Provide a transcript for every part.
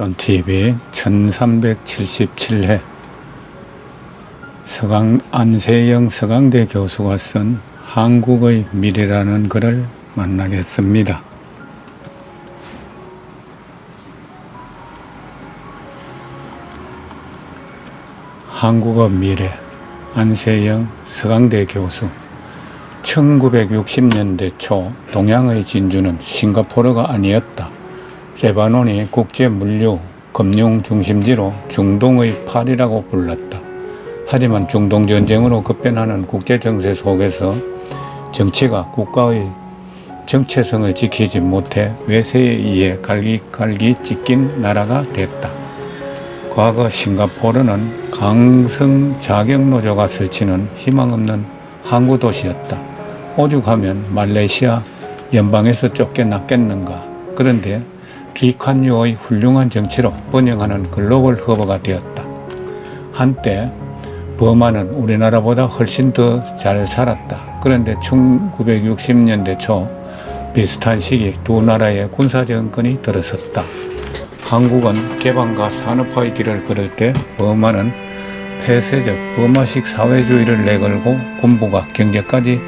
존TV 1377회 서강 안세영 서강대 교수가 쓴 한국의 미래라는 글을 만나겠습니다. 한국어 미래 안세영 서강대 교수 1960년대 초 동양의 진주는 싱가포르가 아니었다. 레바논이 국제 물류, 금융 중심지로 중동의 팔이라고 불렀다. 하지만 중동 전쟁으로 급변하는 국제 정세 속에서 정치가 국가의 정체성을 지키지 못해 외세에 의해 갈기갈기 찢긴 나라가 됐다. 과거 싱가포르는 강성 자격 노조가 설치는 희망 없는 항구 도시였다. 오죽하면 말레이시아 연방에서 쫓겨났겠는가. 그런데 리칸유의 훌륭한 정치로 번영하는 글로벌 허브가 되었다. 한때 버마는 우리나라보다 훨씬 더 잘 살았다. 그런데 1960년대 초 비슷한 시기 두 나라의 군사 정권이 들어섰다. 한국은 개방과 산업화의 길을 걸을 때 버마는 폐쇄적 버마식 사회주의를 내걸고 군부가 경제까지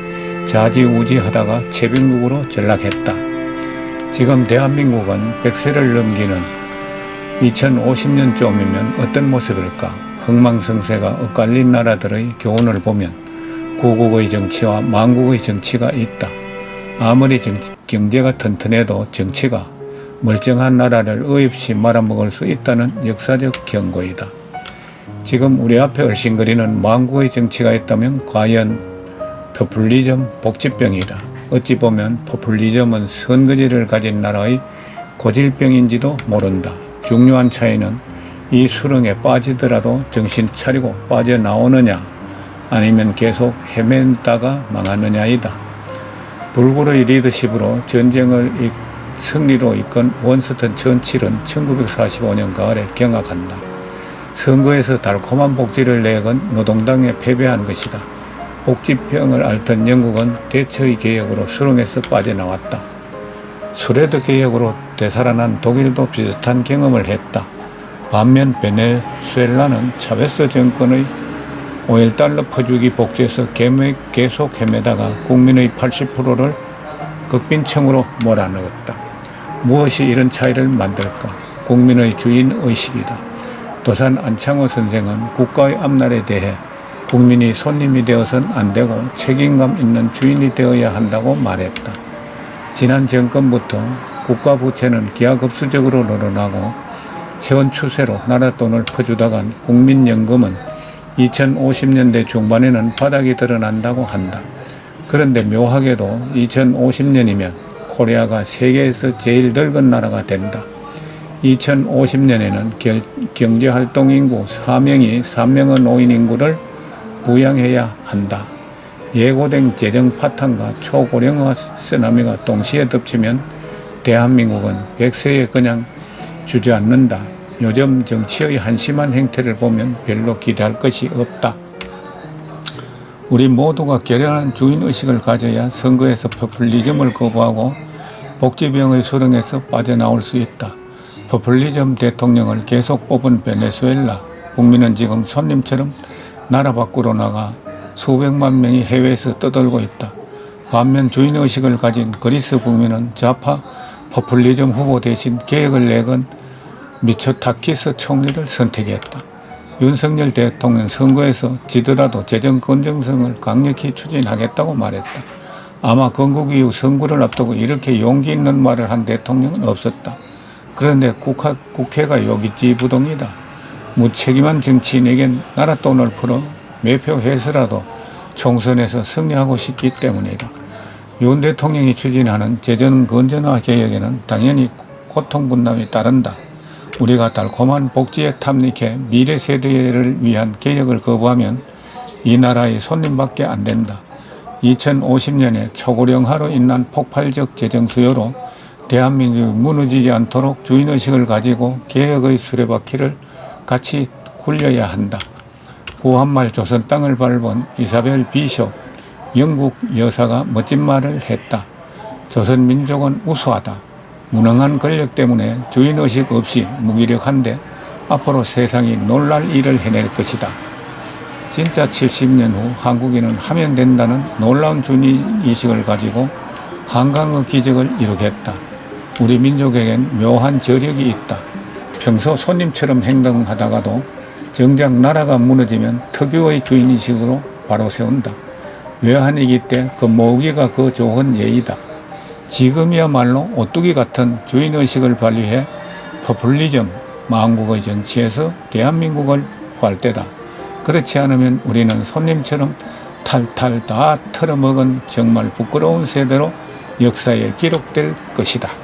좌지우지하다가 채빈국으로 전락했다. 지금 대한민국은 100세를 넘기는 2050년쯤이면 어떤 모습일까? 흥망성쇠가 엇갈린 나라들의 교훈을 보면 구국의 정치와 망국의 정치가 있다. 아무리 정, 경제가 튼튼해도 정치가 멀쩡한 나라를 의없이 말아먹을 수 있다는 역사적 경고이다. 지금 우리 앞에 얼씬거리는 망국의 정치가 있다면 과연 포퓰리즘 복지병이다. 어찌 보면 포퓰리즘은 선거지를 가진 나라의 고질병인지도 모른다. 중요한 차이는 이 수렁에 빠지더라도 정신 차리고 빠져나오느냐 아니면 계속 헤맨다가 망하느냐이다. 불굴의 리더십으로 전쟁을 이, 승리로 이끈 원스턴 천칠은 1945년 가을에 경악한다. 선거에서 달콤한 복지를 내건 노동당에 패배한 것이다. 복지병을 앓던 영국은 대처의 개혁으로 수렁에서 빠져나왔다. 수레드 개혁으로 되살아난 독일도 비슷한 경험을 했다. 반면 베네수엘라는 차베스 정권의 5일달러 퍼주기 복지에서 계속 헤매다가 국민의 80%를 극빈층으로 몰아넣었다. 무엇이 이런 차이를 만들까? 국민의 주인 의식이다. 도산 안창호 선생은 국가의 앞날에 대해 국민이 손님이 되어선 안 되고 책임감 있는 주인이 되어야 한다고 말했다. 지난 정권부터 국가 부채는 기하급수적으로 늘어나고 현 추세로 나라 돈을 퍼주다간 국민연금은 2050년대 중반에는 바닥이 드러난다고 한다. 그런데 묘하게도 2050년이면 코리아가 세계에서 제일 늙은 나라가 된다. 2050년에는 경제활동 인구 4명이 3명의 노인 인구를 부양해야 한다. 예고된 재정 파탄과 초고령화 쓰나미가 동시에 덮치면 대한민국은 100세에 그냥 주저앉는다. 요즘 정치의 한심한 행태를 보면 별로 기대할 것이 없다. 우리 모두가 결연한 주인의식을 가져야 선거에서 포퓰리즘을 거부하고 복지병의 수렁에서 빠져나올 수 있다. 포퓰리즘 대통령을 계속 뽑은 베네수엘라 국민은 지금 손님처럼 나라 밖으로 나가 수백만 명이 해외에서 떠돌고 있다. 반면 주인의식을 가진 그리스 국민은 좌파 포퓰리즘 후보 대신 계획을 내건 미초타키스 총리를 선택했다. 윤석열 대통령 선거에서 지더라도 재정 건정성을 강력히 추진하겠다고 말했다. 아마 건국 이후 선거를 앞두고 이렇게 용기 있는 말을 한 대통령은 없었다. 그런데 국회, 국회가 요기지부동이다. 무책임한 정치인에겐 나라 돈을 풀어 매표해서라도 총선에서 승리하고 싶기 때문이다. 윤 대통령이 추진하는 재정 건전화 개혁에는 당연히 고통 분담이 따른다. 우리가 달콤한 복지에 탐닉해 미래 세대를 위한 개혁을 거부하면 이 나라의 손님밖에 안 된다. 2050년에 초고령화로 인한 폭발적 재정 수요로 대한민국이 무너지지 않도록 주인의식을 가지고 개혁의 수레바퀴를 같이 굴려야 한다. 구한말 조선 땅을 밟은 이사벨 비숍 영국 여사가 멋진 말을 했다. 조선 민족은 우수하다. 무능한 권력 때문에 주인의식 없이 무기력한데 앞으로 세상이 놀랄 일을 해낼 것이다. 진짜 70년 후 한국인은 하면 된다는 놀라운 주인의식을 가지고 한강의 기적을 이루겠다. 우리 민족에겐 묘한 저력이 있다. 평소 손님처럼 행동하다가도 정작 나라가 무너지면 특유의 주인의식으로 바로 세운다. 외환위기 때 그 모으기가 그 좋은 예의다. 지금이야말로 오뚜기 같은 주인의식을 발휘해 포퓰리즘, 망국의 정치에서 대한민국을 구할 때다. 그렇지 않으면 우리는 손님처럼 탈탈 다 털어먹은 정말 부끄러운 세대로 역사에 기록될 것이다.